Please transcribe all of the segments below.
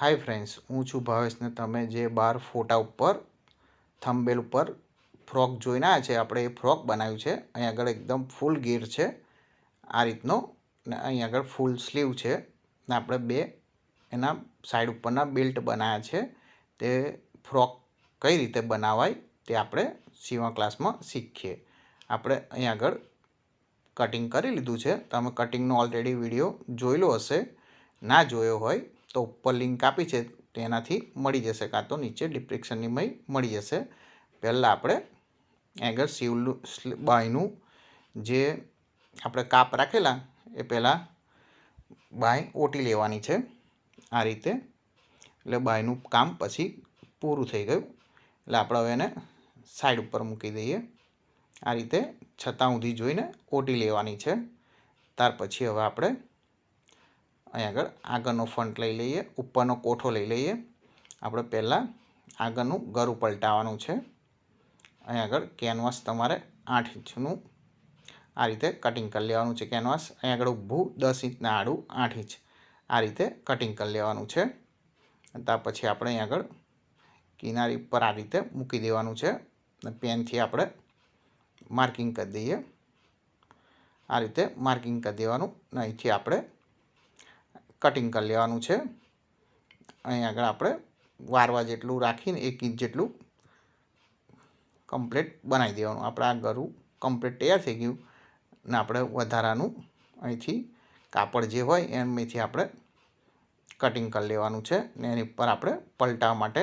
Hi friends હું છું ભાવેશને તમે જે બાર ફોટા ઉપર થંબેલ ઉપર ફ્રોક જોઈને આવ્યા છે, આપણે એ ફ્રોક બનાવ્યું છે. અહીં આગળ એકદમ ફૂલ ગીર છે. આ રીતનો ને અહીં આગળ ફૂલ સ્લીવ છે. ને આપણે બે એના સાઈડ ઉપરના બેલ્ટ બનાવ્યા છે. તે ફ્રોક કઈ રીતે બનાવાય તે આપણે સીવા ક્લાસમાં શીખીએ. આપણે અહીં આગળ કટિંગ કરી લીધું છે. તમે કટિંગનો ઓલરેડી વીડિયો જોયેલો હશે. ના જોયો હોય તો ઉપર લિંક આપી છે, તેનાથી મળી જશે, કાં તો નીચે ડિસ્ક્રિપ્શનની મય મળી જશે. પહેલાં આપણે આગળ સીવલું બાયનું જે આપણે કાપ રાખેલા, એ પહેલાં બાય ઓટી લેવાની છે. આ રીતે, એટલે બાયનું કામ પછી પૂરું થઈ ગયું. એટલે આપણે હવે એને સાઈડ ઉપર મૂકી દઈએ. આ રીતે છતાં ઊંધી જોઈને ઓટી લેવાની છે. ત્યાર પછી હવે આપણે અહીં આગળ આગળનો ફંટ લઈ લઈએ, ઉપરનો કોઠો લઈ લઈએ. આપણે પહેલાં આગળનું ગરું પલટાવવાનું છે. અહીં આગળ કેનવાસ તમારે આઠ ઇંચનું આ રીતે કટિંગ કરી લેવાનું છે કેનવાસ. અહીં આગળ ઊભું દસ ઇંચના આડું આઠ ઇંચ આ રીતે કટિંગ કરી લેવાનું છે. ત્યાર પછી આપણે અહીં આગળ કિનારી પર આ રીતે મૂકી દેવાનું છે. અને પેનથી આપણે માર્કિંગ કરી દઈએ. આ રીતે માર્કિંગ કરી દેવાનું અહીંથી આપણે કટિંગ કરી લેવાનું છે. અહીં આગળ આપણે વારવા જેટલું રાખીને એક ઇંચ જેટલું કમ્પ્લીટ બનાવી દેવાનું. આપણે આ ગરું કમ્પ્લીટ તૈયાર થઈ ગયું ને આપણે વધારાનું અહીંથી કાપડ જે હોય એમાંથી આપણે કટિંગ કરી લેવાનું છે ને એની ઉપર આપણે પલટાવવા માટે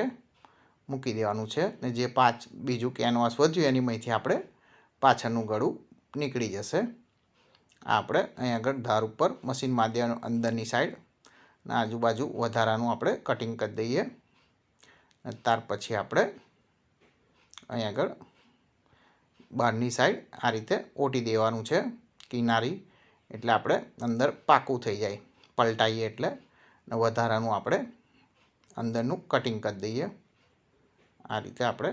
મૂકી દેવાનું છે ને જે પાંચ બીજું કેનવાસ વધ્યું એની માંથી આપણે પાછળનું ગળું નીકળી જશે. આપણે અહીં આગળ ધાર ઉપર મશીન માધ્યમ અંદરની સાઈડ ને આજુબાજુ વધારાનું આપણે કટિંગ કરી દઈએ. ત્યાર પછી આપણે અહીં આગળ બહારની સાઈડ આ રીતે ઓટી દેવાનું છે કિનારી. એટલે આપણે અંદર પાકું થઈ જાય. પલટાઈએ એટલે વધારાનું આપણે અંદરનું કટિંગ કરી દઈએ. આ રીતે આપણે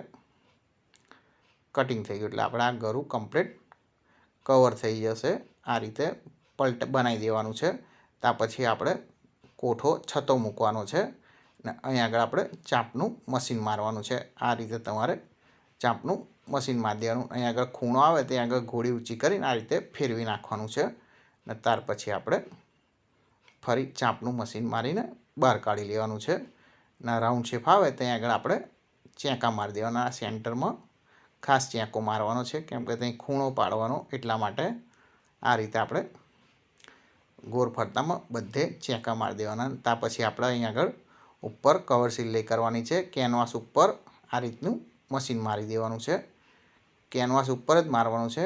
કટિંગ થઈ ગયું. એટલે આપણે આ ગરું કમ્પ્લીટ કવર થઈ જશે. આ રીતે પલટ બનાવી દેવાનું છે. ત્યાં પછી આપણે કોઠો છતો મૂકવાનો છે. ને અહીં આગળ આપણે ચાંપનું મશીન મારવાનું છે. આ રીતે તમારે ચાંપનું મશીન મારી દેવાનું. અહીં આગળ ખૂણો આવે ત્યાં આગળ ઘોડી ઊંચી કરીને આ રીતે ફેરવી નાખવાનું છે. ને ત્યાર પછી આપણે ફરી ચાંપનું મશીન મારીને બહાર કાઢી લેવાનું છે. ને રાઉન્ડ શેપ આવે ત્યાં આગળ આપણે ચેંકા મારી દેવાના સેન્ટરમાં. ખાસ ચેંકો મારવાનો છે. કેમ કે ત્યાં ખૂણો પાડવાનો એટલા માટે આ રીતે આપણે ગોળ ફરતામાં બધે ચેંકા મારી દેવાના. ત્યાં પછી આપણે અહીં આગળ ઉપર કવર સિલાઈ કરવાની છે. કેનવાસ ઉપર આ રીતનું મશીન મારી દેવાનું છે. કેનવાસ ઉપર જ મારવાનું છે.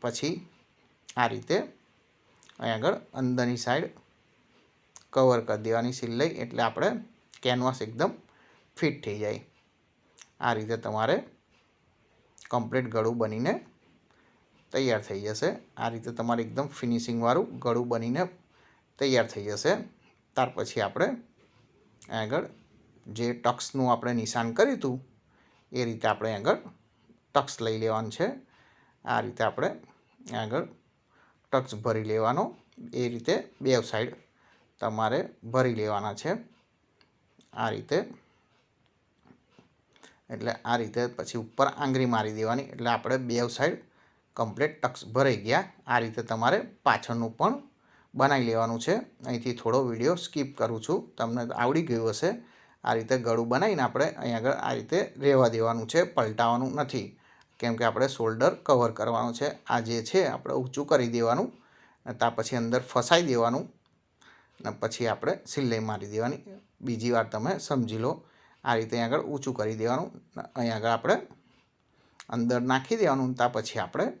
પછી આ રીતે અહીં આગળ અંદરની સાઈડ કવર કરી દેવાની સિલાઈ એટલે આપણે કેનવાસ એકદમ ફિટ થઈ જાય. આ રીતે તમારે કમ્પ્લીટ ગળું બનીને તૈયાર થઈ જશે. આ રીતે તમારે એકદમ ફિનિશિંગવાળું ગળું બનીને તૈયાર થઈ જશે. ત્યાર પછી આપણે આગળ જે ટક્સનું આપણે નિશાન કર્યું હતું, એ રીતે આપણે આગળ ટક્સ લઈ લેવાનું છે. આ રીતે આપણે આગળ ટક્સ ભરી લેવાનો. એ રીતે બે સાઈડ તમારે ભરી લેવાના છે. આ રીતે. એટલે આ રીતે પછી ઉપર આંગળી મારી દેવાની. એટલે આપણે બે સાઈડ કમ્પ્લીટ ટક્સ ભરાઈ ગયા. આ રીતે તમારે પાછળનું પણ બનાવી લેવાનું છે. અહીંથી થોડો વીડિયો સ્કીપ કરું છું. તમને આવડી ગયું હશે. આ રીતે ગળું બનાવીને આપણે અહીં આગળ આ રીતે રહેવા દેવાનું છે. પલટાવાનું નથી. કેમ કે આપણે શોલ્ડર કવર કરવાનું છે. આ જે છે, આપણે ઊંચું કરી દેવાનું. ત્યાં પછી અંદર ફસાઈ દેવાનું. ને પછી આપણે સિલાઈ મારી દેવાની. બીજી વાર તમે સમજી લો. આ રીતે અહીં આગળ ઊંચું કરી દેવાનું. અહીં આગળ આપણે અંદર નાખી દેવાનું. ત્યાં પછી આપણે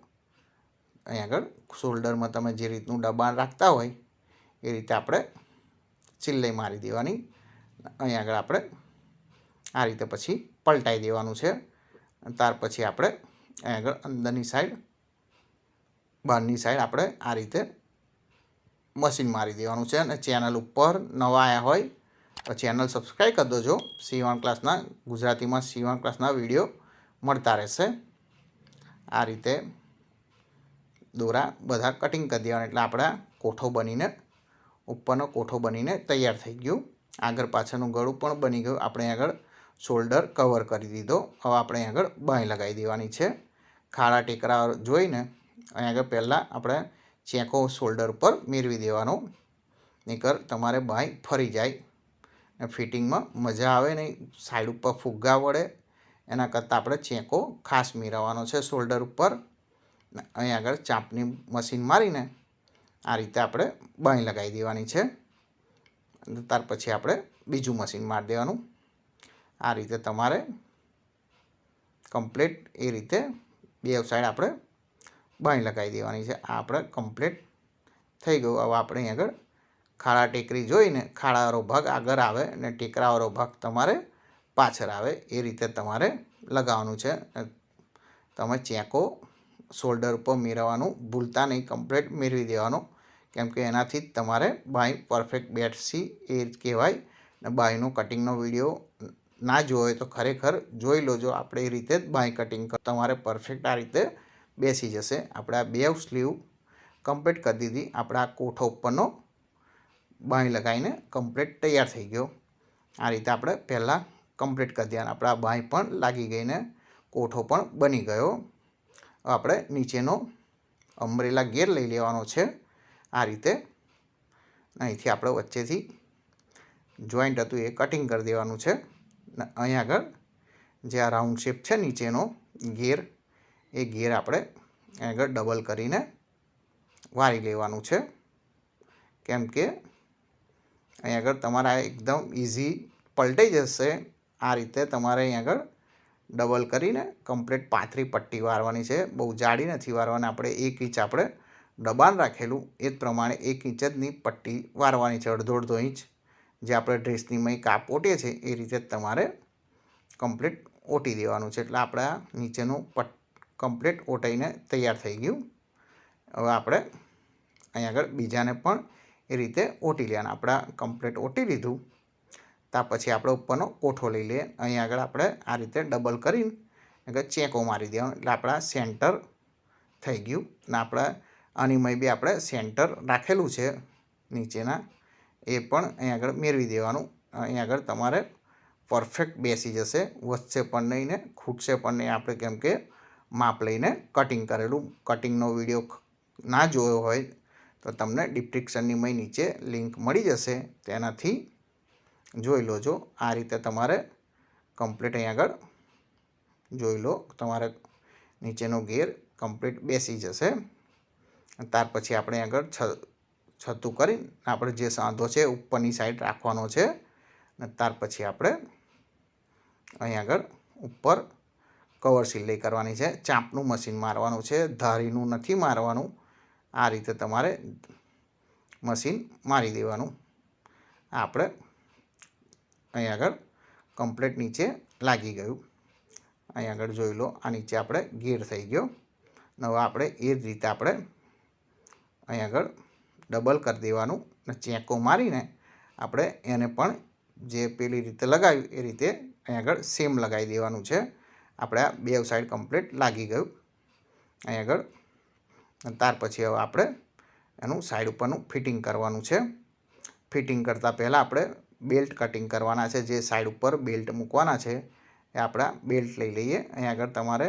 અહીં આગળ શોલ્ડરમાં તમે જે રીતનું દબાણ રાખતા હોય, એ રીતે આપણે સિલાઈ મારી દેવાની. અહીં આગળ આપણે આ રીતે પછી પલટાઈ દેવાનું છે. ત્યાર પછી આપણે અહીં આગળ અંદરની સાઈડ, બહારની સાઈડ આપણે આ રીતે મશીન મારી દેવાનું છે અને ચેનલ ઉપર નવા આવ્યા હોય, તો ચેનલ સબસ્ક્રાઈબ કરી દેજો. સીવણ ક્લાસના ગુજરાતીમાં સીવણ ક્લાસના વીડિયો મળતા રહેશે. આ રીતે દોરા બધા કટિંગ કરી દેવાના એટલે આપણા કોઠો બનીને, ઉપરનો કોઠો બનીને તૈયાર થઈ ગયું. આગળ પાછળનું ગળું પણ બની ગયું. આપણે આગળ શોલ્ડર કવર કરી દીધો. હવે આપણે આગળ બાંય લગાવી દેવાની છે. ખાડા ટેકરા જોઈને અહીં આગળ પહેલાં આપણે ચેકો શોલ્ડર ઉપર મેળવી દેવાનો. નીકર તમારે બાંય ફરી જાય. ને ફિટિંગમાં મજા આવે નહીં. સાઈડ ઉપર ફુગ્ગા વળે. એના કરતાં આપણે ચેકો ખાસ મેળવવાનો છે શોલ્ડર ઉપર. અહીં આગળ ચાંપની મશીન મારીને આ રીતે આપણે બાંય લગાવી દેવાની છે. ત્યાર પછી આપણે બીજું મશીન મારી દેવાનું. આ રીતે તમારે કમ્પ્લીટ એ રીતે બે સાઈડ આપણે બાંય લગાવી દેવાની છે. આ આપણે કમ્પ્લીટ થઈ ગયું. હવે આપણે અહીં આગળ ખાડા ટેકરી જોઈને ખાડાવાળો ભાગ આગળ આવે અને ટેકરાવાળો ભાગ તમારે પાછળ આવે. એ રીતે તમારે લગાવવાનું છે. તમે ચેકો શોલ્ડર ઉપર મેળવવાનું, ભૂલતા નહીં, કમ્પ્લેટ મેળવી દેવાનું. કેમ કે એનાથી જ તમારે બાય પરફેક્ટ બેટસી એ કહેવાય. ને બાયનો કટિંગનો વીડિયો ના જોયો હોય તો ખરેખર જોઈ લોજો. આપણે એ રીતે જ બાય કટિંગ તમારે પરફેક્ટ આ રીતે બેસી જશે. આપણે આ બે સ્લીવ કમ્પ્લીટ કરી દીધી. આપણા કોઠો ઉપરનો બાંય લગાવીને કમ્પ્લીટ તૈયાર થઈ ગયો. આ રીતે આપણે પહેલાં કમ્પ્લીટ કરી દીધા આપણા બાંય પણ લાગી ગઈને કોઠો પણ બની ગયો. આપણે નીચેનો અમ્બ્રેલા ગેર લઈ લેવાનો છે. આ રીતે અહીંથી આપણે વચ્ચેથી જોઈન્ટ હતું એ કટિંગ કરી દેવાનું છે. અહીં આગળ જે આ રાઉન્ડ શેપ છે નીચેનો ગેર એ ગેર આપણે આગળ ડબલ કરીને વારી લેવાનું છે. કેમ કે અહીં આગળ તમારા એકદમ ઇઝી પલટાઈ જશે. આ રીતે તમારે અહીં આગળ ડબલ કરીને કમ્પ્લીટ પાથરી પટ્ટી વારવાની છે. બહુ જાડી નથી વારવાની. આપણે એક ઇંચ આપણે દબાણ રાખેલું. એ જ પ્રમાણે એક ઇંચ જની પટ્ટી વારવાની છે અડધો અડધો ઇંચ. જે આપણે ડ્રેસની મય કાપ ઓટીએ છીએ એ રીતે તમારે કમ્પ્લીટ ઓટી દેવાનું છે. એટલે આપણા નીચેનું પટ કમ્પ્લીટ ઓટાઈને તૈયાર થઈ ગયું. હવે આપણે અહીં આગળ બીજાને પણ એ રીતે ઓટી લેવાના. આપણા કમ્પ્લીટ ઓટી લીધું. ત્યાર પછી આપણે ઉપરનો કોઠો લઈ લઈએ. અહીં આગળ આપણે આ રીતે ડબલ કરીને આગળ ચેકો મારી દેવાનો. એટલે આપણા સેન્ટર થઈ ગયું ને આપણા અનિમય બી આપણે સેન્ટર રાખેલું છે. નીચેના એ પણ અહીં આગળ મેળવી દેવાનું. અહીં આગળ તમારે પરફેક્ટ બેસી જશે. વધશે પણ નહીં ને ખૂટશે પણ નહીં. આપણે કેમ કે માપ લઈને કટિંગ કરેલું. કટિંગનો વીડિયો ના જોયો હોય તો તમને ડિપ્રિક્શનની મય નીચે લિંક મળી જશે. તેનાથી જોઈ લોજો આ રીતે તમારે કમ્પ્લીટ અહીં આગળ જોઈ લો, તમારે નીચેનો ગેર કમ્પ્લીટ બેસી જશે. ત્યાર પછી આપણે આગળ છતું કરીને આપણે જે સાંધો છે ઉપરની સાઈડ રાખવાનો છે. અને ત્યાર પછી આપણે અહીં આગળ ઉપર કવર સિલાઈ કરવાની છે. ચાંપનું મશીન મારવાનું છે, ધારીનું નથી મારવાનું. આ રીતે તમારે મશીન મારી દેવાનું. આપણે અહીં આગળ કમ્પ્લેટ નીચે લાગી ગયું. અહીં આગળ જોઈ લો, આ નીચે આપણે ગેર થઈ ગયો. હવે આપણે એ જ રીતે આપણે અહીં આગળ ડબલ કરી દેવાનું અને ચેકો મારીને આપણે એને પણ જે પેલી રીતે લગાવ્યું એ રીતે અહીં આગળ સેમ લગાવી દેવાનું છે. આપણે આ બે સાઈડ કમ્પ્લીટ લાગી ગયું. અહીં આગળ ત્યાર પછી હવે આપણે એનું સાઈડ ઉપરનું ફિટિંગ કરવાનું છે. ફિટિંગ કરતાં પહેલાં આપણે બેલ્ટ કટિંગ કરવાના છે, જે સાઈડ ઉપર બેલ્ટ મૂકવાના છે, એ આપણા બેલ્ટ લઈ લઈએ. અહીં આગળ તમારે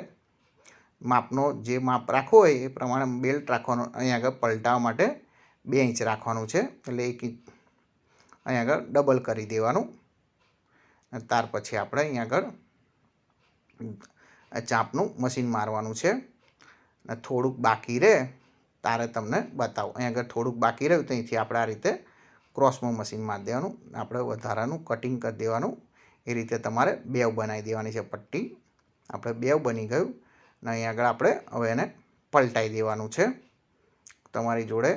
માપનો જે માપ રાખવો હોય એ પ્રમાણે બેલ્ટ રાખવાનો, અહીં આગળ પલટાવવા માટે બે ઇંચ રાખવાનું છે, એટલે એક ઇંચ. અહીં આગળ ડબલ કરી દેવાનું. ત્યાર પછી આપણે અહીં આગળ ચાંપનું મશીન મારવાનું છે. થોડુંક બાકી રહે તારે તમને બતાવું. અહીં આગળ થોડુંક બાકી રહ્યું તો અહીંથી આપણે આ રીતે ક્રોસમાં મશીન મારી દેવાનું, આપણે વધારાનું કટિંગ કરી દેવાનું. એ રીતે તમારે બેવ બનાવી દેવાની છે પટ્ટી. આપણે બેવ બની ગયું અને અહીં આગળ આપણે હવે એને પલટાઈ દેવાનું છે. તમારી જોડે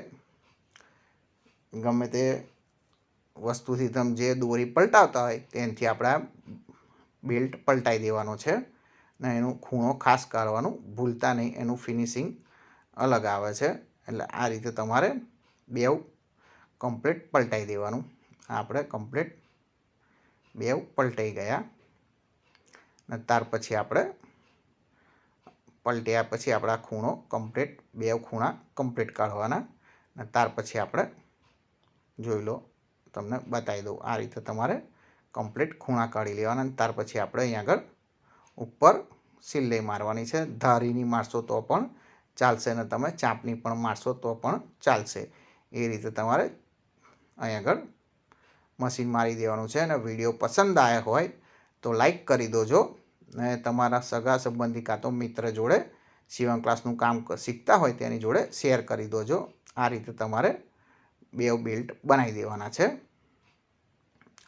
ગમે તે વસ્તુથી તમે જે દોરી પલટાવતા હોય તેનાથી આપણે બેલ્ટ પલટાઈ દેવાનો છે ને એનું ખૂણો ખાસ કાઢવાનું ભૂલતા નહીં, એનું ફિનિશિંગ અલગ આવે છે. એટલે આ રીતે તમારે બેવ કમ્પ્લીટ પલટાઈ દેવાનું. આપણે કમ્પ્લીટ બેવ પલટાઈ ગયા. અને ત્યાર પછી આપણે પલટ્યા પછી આપણા ખૂણો કમ્પ્લીટ બે ખૂણા કમ્પ્લીટ કાઢવાના. અને ત્યાર પછી આપણે જોઈ લો, તમને બતાવી દઉં. આ રીતે તમારે કમ્પ્લીટ ખૂણા કાઢી લેવાના અને ત્યાર પછી આપણે અહીં આગળ ઉપર સિલાઈ મારવાની છે. ધારીની મારશો તો પણ ચાલશે અને તમે, ચાંપની પણ મારશો તો પણ ચાલશે. એ રીતે તમારે અહીં આગળ મશીન મારી દેવાનું છે અને વીડિયો પસંદ આવ્યો હોય તો લાઈક કરી દોજો અને તમારા સગા સંબંધી કાં તો મિત્ર જોડે સીવણ ક્લાસનું કામ શીખતા હોય તેની જોડે શેર કરી દોજો. આ રીતે તમારે બે બિલ્ટ બનાવી દેવાના છે.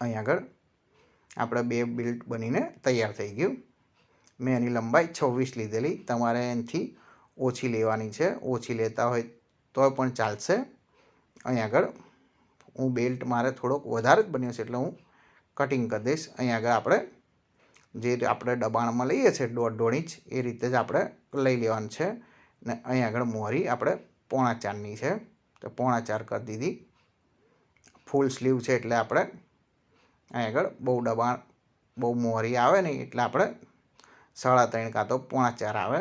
અહીં આગળ આપણે બે બિલ્ટ બનીને તૈયાર થઈ ગયું. મેં એની લંબાઈ છવ્વીસ લીધેલી. તમારે એનાથી ઓછી લેવાની છે. ઓછી લેતા હોય તો પણ ચાલશે. અહીં આગળ હું બેલ્ટ મારે થોડોક વધારે જ બન્યો છે એટલે હું કટિંગ કરી દઈશ. અહીં આગળ આપણે જે આપણે દબાણમાં લઈએ છીએ દોઢ દોઢ એ રીતે જ આપણે લઈ લેવાનું છે. ને અહીં આગળ મોહરી આપણે પોણા ચારની છે. તો પોણા ચાર કરી દીધી. ફૂલ સ્લીવ છે એટલે આપણે અહીં આગળ બહુ દબાણ, બહુ મોહરી આવે નહીં એટલે આપણે સાડા ત્રણ કાં તો પોણા ચાર આવે.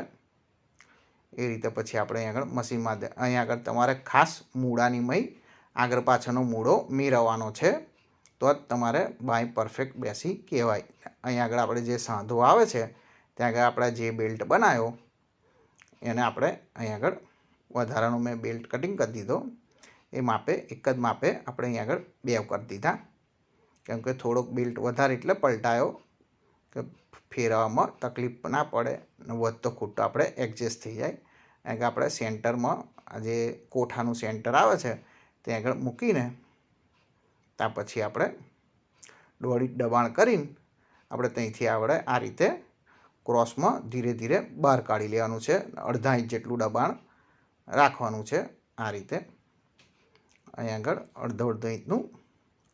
એ રીતે પછી આપણે અહીં આગળ મશીનમાં અહીં આગળ તમારે ખાસ મૂળાની મય આગળ પાછળનો મૂળો મેળવવાનો છે. તો જ તમારે બાય પરફેક્ટ બેસી કહેવાય. અહીં આગળ આપણે જે સાંધો આવે છે, ત્યાં આગળ આપણે જે બેલ્ટ બનાવ્યો, એને આપણે અહીં આગળ વધારાનો મેં બેલ્ટ કટિંગ કરી દીધો. એ માપે, એક જ માપે આપણે અહીં આગળ બે કરી દીધા. કેમ કે થોડોક બેલ્ટ વધારે એટલે પલટાયો કે ફેરવામાં તકલીફ ના પડે વધતો ખૂટતો આપણે એડજસ્ટ થઈ જાય. કારણ કે આપણે સેન્ટરમાં જે કોઠાનું સેન્ટર આવે છે ત્યાં આગળ મૂકીને ત્યાં પછી આપણે દોડી દબાણ કરીને આપણે ત્યાંથી આપણે આ રીતે ક્રોસમાં ધીરે ધીરે બહાર કાઢી લેવાનું છે. અડધા ઇંચ જેટલું દબાણ રાખવાનું છે આ રીતે. અહીં આગળ અડધો અડધો ઇંચનું,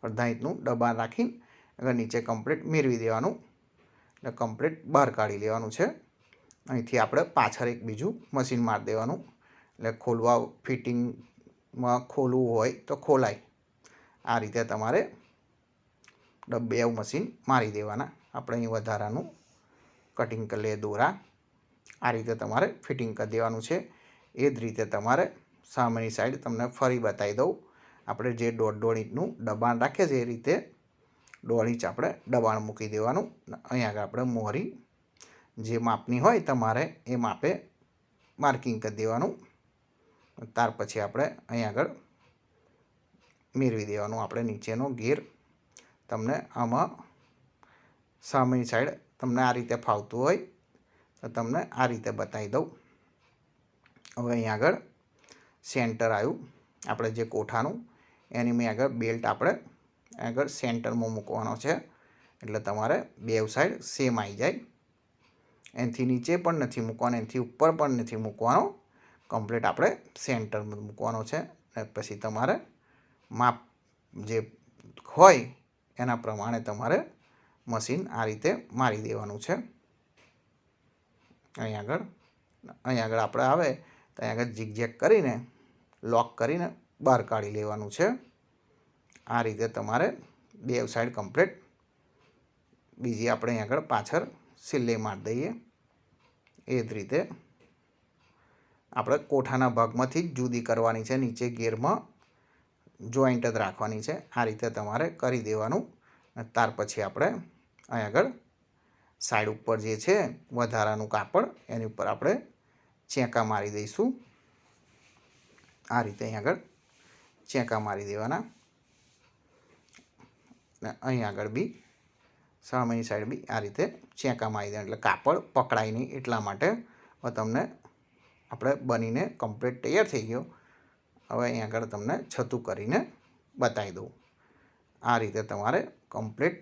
અડધા ઇંચનું દબાણ રાખીને આગળ નીચે કમ્પ્લીટ મેળવી દેવાનું એટલે કમ્પ્લીટ બહાર કાઢી લેવાનું છે. અહીંથી આપણે પાછળ એક બીજું મશીન મારી દેવાનું. એટલે ખોલવા ફિટિંગમાં ખોલવું હોય તો ખોલાય. આ રીતે તમારે ડબ્બે એવું મશીન મારી દેવાના. આપણે અહીં વધારાનું કટિંગ કરી દોરા. આ રીતે તમારે ફિટિંગ કરી દેવાનું છે. એ જ રીતે તમારે સામેની સાઈડ તમને ફરી બતાવી દઉં. આપણે જે દોઢ દોઢ ઇંચનું દબાણ રાખીએ છીએ એ રીતે દોઢ ઇંચ આપણે દબાણ મૂકી દેવાનું. અહીં આગળ આપણે મોહરી જે માપની હોય તમારે એ માપે માર્કિંગ કરી દેવાનું. ત્યાર પછી આપણે અહીં આગળ મેળવી દેવાનું. આપણે નીચેનો ગેર તમને આમાં સામેની સાઈડ તમને આ રીતે ફાવતું હોય તો તમને આ રીતે બતાવી દઉં. હવે અહીં આગળ સેન્ટર આવ્યું. આપણે જે કોઠાનું એની મેં આગળ બેલ્ટ આપણે આગળ સેન્ટરમાં મૂકવાનો છે. એટલે તમારે બેવ સાઈડ સેમ આવી જાય. એનાથી નીચે પણ નથી મૂકવાનો, એનાથી ઉપર પણ નથી મૂકવાનો. કમ્પ્લીટ આપણે સેન્ટરમાં મૂકવાનો છે અને પછી તમારે માપ જે હોય એના પ્રમાણે તમારે મશીન આ રીતે મારી દેવાનું છે. અહીં આગળ અહીં આગળ આપણે આવે તો અહીં આગળ જીગજેક કરીને, લોક કરીને બહાર કાઢી લેવાનું છે. આ રીતે તમારે બે સાઈડ કમ્પ્લીટ. બીજી આપણે અહીં આગળ પાછળ સિલ્લે મારી દઈએ. એ જ રીતે આપણે કોઠાના ભાગમાંથી જુદી કરવાની છે, નીચે ગેરમાં જોઈન્ટ જ રાખવાની છે. આ રીતે તમારે કરી દેવાનું. ત્યાર પછી આપણે અહીં આગળ સાઈડ ઉપર જે છે, વધારાનું કાપડ, એની ઉપર આપણે ચેંકા મારી દઈશું. આ રીતે અહીં આગળ ચેંકા મારી દેવાના. ને અહીં આગળ બી, સામેની સાઈડ બી આ રીતે ચેંકા મારી દેવાના. એટલે કાપડ પકડાય નહીં એટલા માટે તમને આપણે બનીને કમ્પ્લીટ તૈયાર થઈ ગયો. હવે અહીં આગળ તમને છતું કરીને બતાવી દઉં. આ રીતે તમારે કમ્પ્લીટ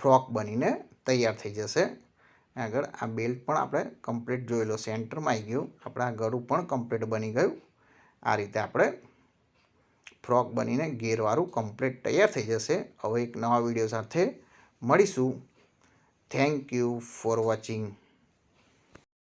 ફ્રોક બનીને તૈયાર થઈ જશે. આગળ આ બેલ્ટ પણ આપણે કમ્પ્લીટ જોઈ લો સેન્ટરમાં આવી ગયું. આપણા ગળું પણ કમ્પ્લીટ બની ગયું. આ રીતે આપણે ફ્રોક બનીને ગેરવાળું કમ્પ્લીટ તૈયાર થઈ જશે. હવે એક નવા વીડિયો સાથે મળીશું. Thank you for watching